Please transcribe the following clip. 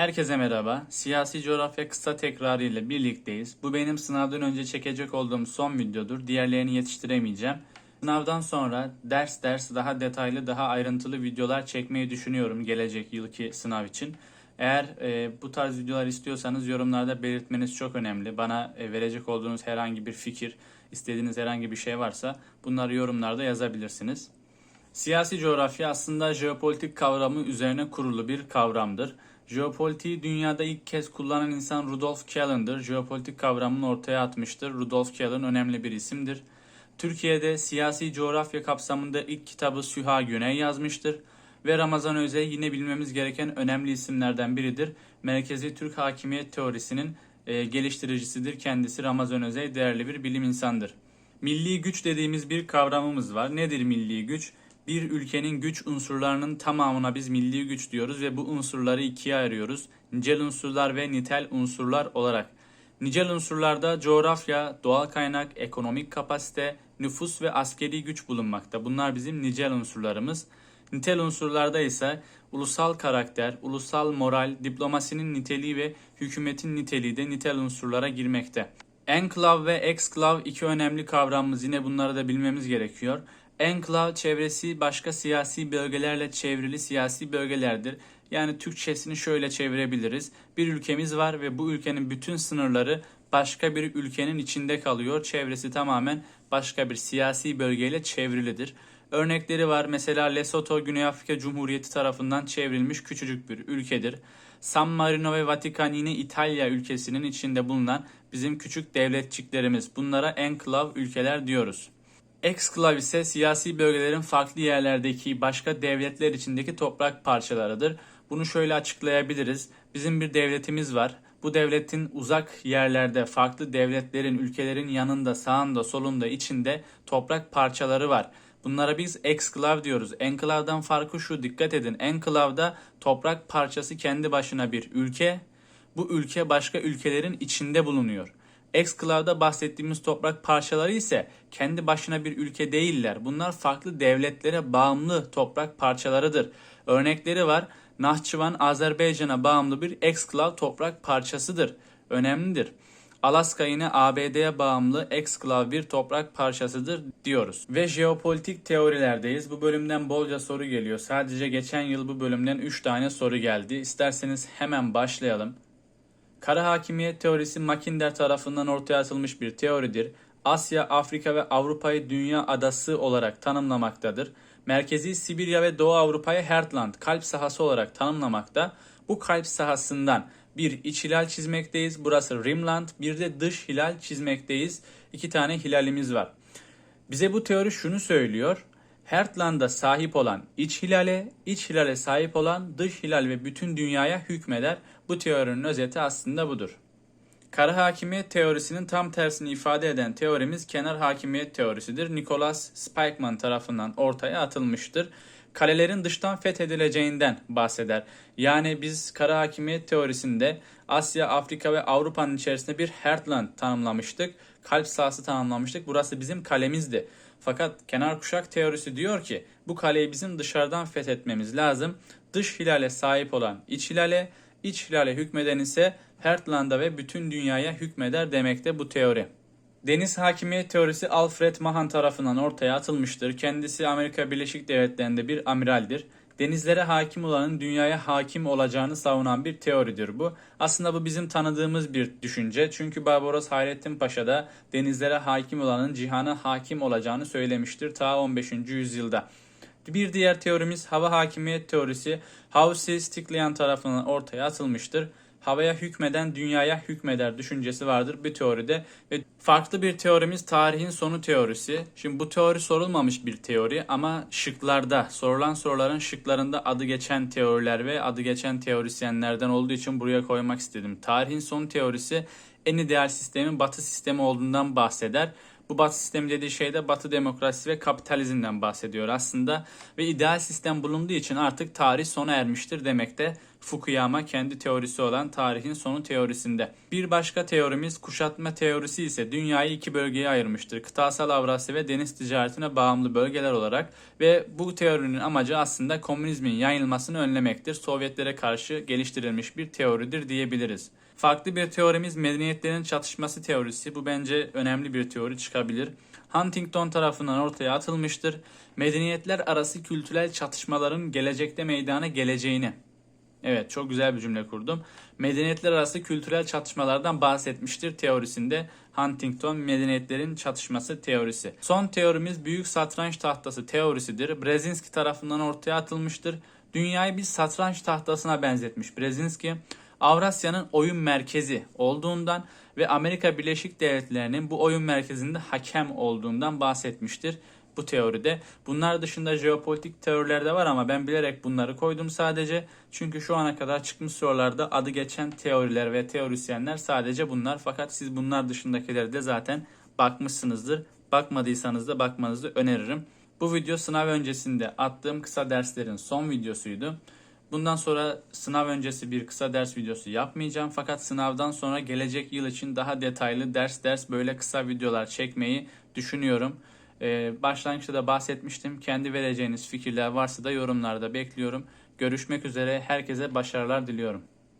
Herkese merhaba. Siyasi coğrafya kısa tekrarı ile birlikteyiz. Bu benim sınavdan önce çekecek olduğum son videodur. Diğerlerini yetiştiremeyeceğim. Sınavdan sonra ders ders daha detaylı, daha ayrıntılı videolar çekmeyi düşünüyorum gelecek yılki sınav için. Eğer e, bu tarz videolar istiyorsanız yorumlarda belirtmeniz çok önemli. Bana e, verecek olduğunuz herhangi bir fikir, istediğiniz herhangi bir şey varsa bunları yorumlarda yazabilirsiniz. Siyasi coğrafya aslında jeopolitik kavramı üzerine kurulu bir kavramdır. Jeopolitiği dünyada ilk kez kullanan insan Rudolf Kellen'dir. Jeopolitik kavramını ortaya atmıştır. Rudolf Kellen önemli bir isimdir. Türkiye'de siyasi coğrafya kapsamında ilk kitabı Süha Güney yazmıştır. Ve Ramazan Özey yine bilmemiz gereken önemli isimlerden biridir. Merkezi Türk Hakimiyet Teorisi'nin e, geliştiricisidir. Kendisi Ramazan Özey değerli bir bilim insandır. Milli güç dediğimiz bir kavramımız var. Nedir milli güç? Bir ülkenin güç unsurlarının tamamına biz milli güç diyoruz ve bu unsurları ikiye ayırıyoruz. Nicel unsurlar ve nitel unsurlar olarak. Nicel unsurlarda coğrafya, doğal kaynak, ekonomik kapasite, nüfus ve askeri güç bulunmakta. Bunlar bizim nicel unsurlarımız. Nitel unsurlarda ise ulusal karakter, ulusal moral, diplomasinin niteliği ve hükümetin niteliği de nitel unsurlara girmekte. Enklav ve eksklav iki önemli kavramımız yine bunları da bilmemiz gerekiyor. Enklav çevresi başka siyasi bölgelerle çevrili siyasi bölgelerdir. Yani Türkçesini şöyle çevirebiliriz. Bir ülkemiz var ve bu ülkenin bütün sınırları başka bir ülkenin içinde kalıyor. Çevresi tamamen başka bir siyasi bölgeyle çevrilidir. Örnekleri var. Mesela Lesotho Güney Afrika Cumhuriyeti tarafından çevrilmiş küçücük bir ülkedir. San Marino ve Vatikan yine İtalya ülkesinin içinde bulunan bizim küçük devletçiklerimiz. Bunlara enklav ülkeler diyoruz. Exklav ise siyasi bölgelerin farklı yerlerdeki başka devletler içindeki toprak parçalarıdır. Bunu şöyle açıklayabiliriz. Bizim bir devletimiz var. Bu devletin uzak yerlerde farklı devletlerin, ülkelerin yanında, sağında, solunda, içinde toprak parçaları var. Bunlara biz exklav diyoruz. Enklavdan farkı şu dikkat edin. Enklavda toprak parçası kendi başına bir ülke. Bu ülke başka ülkelerin içinde bulunuyor. Exclave'da bahsettiğimiz toprak parçaları ise kendi başına bir ülke değiller. Bunlar farklı devletlere bağımlı toprak parçalarıdır. Örnekleri var. Nahçıvan Azerbaycan'a bağımlı bir exclave toprak parçasıdır. Önemlidir. Alaska yine ABD'ye bağımlı exclave bir toprak parçasıdır diyoruz. Ve jeopolitik teorilerdeyiz. Bu bölümden bolca soru geliyor. Sadece geçen yıl bu bölümden 3 tane soru geldi. İsterseniz hemen başlayalım. Kara hakimiyet teorisi Mackinder tarafından ortaya atılmış bir teoridir. Asya, Afrika ve Avrupa'yı dünya adası olarak tanımlamaktadır. Merkezi Sibirya ve Doğu Avrupa'yı Heartland, kalp sahası olarak tanımlamakta. Bu kalp sahasından bir iç hilal çizmekteyiz. Burası Rimland. Bir de dış hilal çizmekteyiz. İki tane hilalimiz var. Bize bu teori şunu söylüyor. Heartland'a sahip olan iç hilale, iç hilale sahip olan dış hilal ve bütün dünyaya hükmeder. Bu teorinin özeti aslında budur. Kara hakimiyet teorisinin tam tersini ifade eden teorimiz kenar hakimiyet teorisidir. Nicholas Spikeman tarafından ortaya atılmıştır. Kalelerin dıştan fethedileceğinden bahseder. Yani biz kara hakimiyet teorisinde Asya, Afrika ve Avrupa'nın içerisinde bir Heartland tanımlamıştık. Kalp sahası tanımlamıştık. Burası bizim kalemizdi. Fakat kenar kuşak teorisi diyor ki bu kaleyi bizim dışarıdan fethetmemiz lazım. Dış hilale sahip olan iç hilale, iç hilale hükmeden ise Heartland'a ve bütün dünyaya hükmeder demekte bu teori. Deniz hakimiyet teorisi Alfred Mahan tarafından ortaya atılmıştır. Kendisi Amerika Birleşik Devletleri'nde bir amiraldir. Denizlere hakim olanın dünyaya hakim olacağını savunan bir teoridir bu. Aslında bu bizim tanıdığımız bir düşünce. Çünkü Barbaros Hayrettin Paşa da denizlere hakim olanın cihana hakim olacağını söylemiştir ta 15. yüzyılda. Bir diğer teorimiz hava hakimiyet teorisi Hausi Stiklian tarafından ortaya atılmıştır havaya hükmeden dünyaya hükmeder düşüncesi vardır bir teoride. Ve farklı bir teorimiz tarihin sonu teorisi. Şimdi bu teori sorulmamış bir teori ama şıklarda sorulan soruların şıklarında adı geçen teoriler ve adı geçen teorisyenlerden olduğu için buraya koymak istedim. Tarihin sonu teorisi en ideal sistemin batı sistemi olduğundan bahseder. Bu batı sistemi dediği şey de batı demokrasisi ve kapitalizmden bahsediyor aslında. Ve ideal sistem bulunduğu için artık tarih sona ermiştir demekte. Fukuyama kendi teorisi olan tarihin sonu teorisinde. Bir başka teorimiz kuşatma teorisi ise dünyayı iki bölgeye ayırmıştır. Kıtasal Avrasya ve deniz ticaretine bağımlı bölgeler olarak ve bu teorinin amacı aslında komünizmin yayılmasını önlemektir. Sovyetlere karşı geliştirilmiş bir teoridir diyebiliriz. Farklı bir teorimiz medeniyetlerin çatışması teorisi. Bu bence önemli bir teori çıkabilir. Huntington tarafından ortaya atılmıştır. Medeniyetler arası kültürel çatışmaların gelecekte meydana geleceğini Evet çok güzel bir cümle kurdum. Medeniyetler arası kültürel çatışmalardan bahsetmiştir teorisinde Huntington medeniyetlerin çatışması teorisi. Son teorimiz büyük satranç tahtası teorisidir. Brzezinski tarafından ortaya atılmıştır. Dünyayı bir satranç tahtasına benzetmiş Brzezinski. Avrasya'nın oyun merkezi olduğundan ve Amerika Birleşik Devletleri'nin bu oyun merkezinde hakem olduğundan bahsetmiştir bu teoride. Bunlar dışında jeopolitik teoriler de var ama ben bilerek bunları koydum sadece. Çünkü şu ana kadar çıkmış sorularda adı geçen teoriler ve teorisyenler sadece bunlar. Fakat siz bunlar dışındakileri de zaten bakmışsınızdır. Bakmadıysanız da bakmanızı öneririm. Bu video sınav öncesinde attığım kısa derslerin son videosuydu. Bundan sonra sınav öncesi bir kısa ders videosu yapmayacağım. Fakat sınavdan sonra gelecek yıl için daha detaylı ders ders böyle kısa videolar çekmeyi düşünüyorum. Ee, başlangıçta da bahsetmiştim. Kendi vereceğiniz fikirler varsa da yorumlarda bekliyorum. Görüşmek üzere. Herkese başarılar diliyorum.